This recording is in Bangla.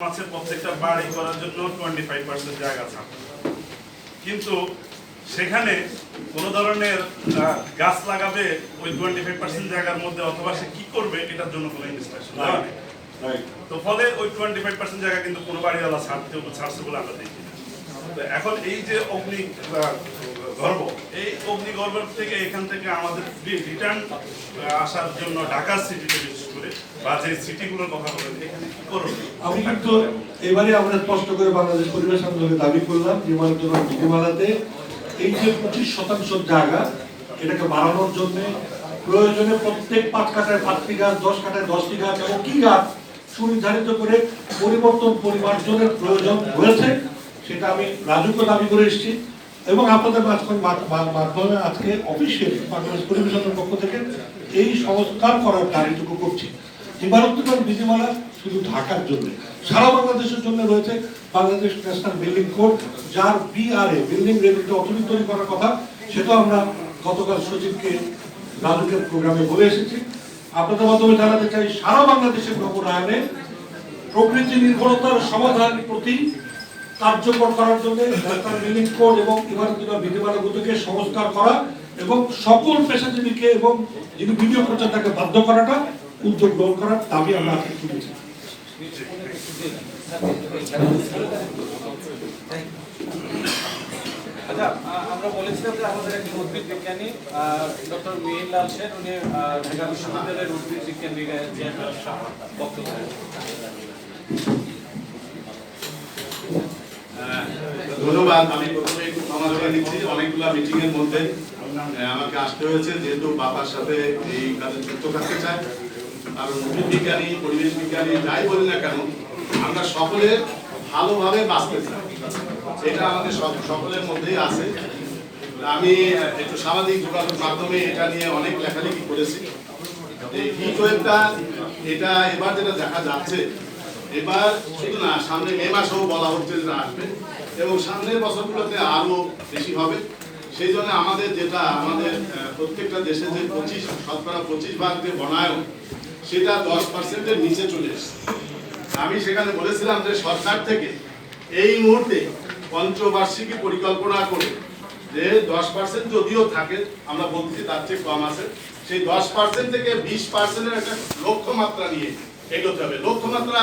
আছে প্রত্যেকটা বাড়ি করার জন্য টোয়েন্টি ফাইভ পার্সেন্ট জায়গা ছাড় কিন্তু সেখানে কোনো ধরনের গাছ লাগাবে ওই টোয়েন্টি ফাইভ পার্সেন্ট জায়গার মধ্যে অথবা সে কি করবে এটার জন্য কোনো ইনস্ট্রাকশন তো ফলে ওই টোয়েন্টি ফাইভ পার্সেন্ট জায়গা কিন্তু কোনো বাড়িওয়ালা ছাড়তে ছাড়ছে বলে আমরা দেখি তো এখন এই যে অগ্নি আহ, গর্ভ অগ্নি গর্ভের থেকে এখান থেকে আমাদের রিটার্ন আসার জন্য ঢাকা সিটিতে বিশেষ করে, বা যে সিটিগুলোর কথা বলেন, এখানে কি আমি কিন্তু এবারে আমরা স্পষ্ট করে বাংলাদেশ পরিবেশ আন্দোলনে দাবি করলাম বিমানবন্দর বিধিমালাতে এই যে পঁচিশ শতাংশ জায়গা এটাকে বাড়ানোর জন্য প্রয়োজনে প্রত্যেক পাঁচ কাঠায় পাঁচটি গাছ দশ কাঠায় দশটি গাছ এবং কি গাছ সুনির্ধারিত করে পরিবর্তন পরিমার্জনের প্রয়োজন রয়েছে সেটা আমি রাজুকে দাবি করে এসেছি। এবং আপনাদের মাধ্যমে আজকে অফিসিয়ালি বাংলাদেশ পরিবেশ আন্দোলনের পক্ষ থেকে এই সংস্কার করার কার্যটুকু করছি। ইমারতগণ বিধিমালা শুধু ঢাকার জন্য, সারা বাংলাদেশের জন্য রয়েছে বাংলাদেশ ন্যাশনাল বিল্ডিং কোড, যার বিআরএ বিল্ডিং রেভিনিউ অথরিটি তৈরি করার কথা সেটা আমরা গতকাল সচিবকে রাজুকের প্রোগ্রামে বলে এসেছি। আপনাদের মাধ্যমে জানাতে চাই, সারা বাংলাদেশের নগরায়নে প্রকৃতি নির্ভরতার সমাধানের প্রতি কার্যকর করার জন্য ন্যাশনাল বিল্ডিং কোড এবং ইমারতগণ বিধিমালাগুলোকে সংস্কার করা এবং সকল পেশাজীবীকে এবং যিনি ভিডিও করছেন তাকে বাধ্য করাটা, উদ্যোগ গ্রহণ করার দাবি আমরা তুলেছি। আচ্ছা আমরা বলেছিলাম যে আমাদের একজন উদ্ভিদ বিজ্ঞানী ডক্টর মিহির লাল সেন, উনি ঢাকা বিশ্ববিদ্যালয়ের উদ্ভিদ বিজ্ঞান বক্তব্য ধন্যবাদ। আমি প্রথমে একটু ক্ষমা করে নিচ্ছি অনেকগুলো মিটিং এর মধ্যে আমাকে আসতে হয়েছে, যেহেতু বাবার সাথে এই কাজে যুক্ত থাকতে চাই আর উদ্ভিদ বিজ্ঞানী, পরিবেশ বিজ্ঞানী, যাই বলি না কেন, আমরা সকলে ভালোভাবে বাঁচতে চাই। এটা আমাদের সকলের মধ্যেই আছে। আমি একটু সামাজিক যোগাযোগ মাধ্যমে এটা নিয়ে অনেক লেখালেখি করেছি। এই হিট ওয়েভটা এটা এবার যেটা দেখা যাচ্ছে এবার শুধু না, সামনে মে মাসেও বলা হচ্ছে যে আসবে এবং সামনের বছরগুলোতে আরও বেশি হবে। সেই জন্য আমাদের যেটা, আমাদের প্রত্যেকটা দেশে যে পঁচিশ, শতকরা পঁচিশ ভাগ যে বনায়ন, সেটা দশ পার্সেন্টের নিচে চলে এসেছে। আমি সেখানে বলেছিলাম যে সরকার থেকে এই মুহূর্তে পঞ্চবার্ষিকী পরিকল্পনা করে যে দশ পার্সেন্ট যদিও থাকে, আমরা বলছি তার চেয়ে কম আছে, সেই দশ পার্সেন্ট থেকে বিশ পার্সেন্টের একটা লক্ষ্যমাত্রা নিয়ে এগোতে হবে। লক্ষ্যমাত্রা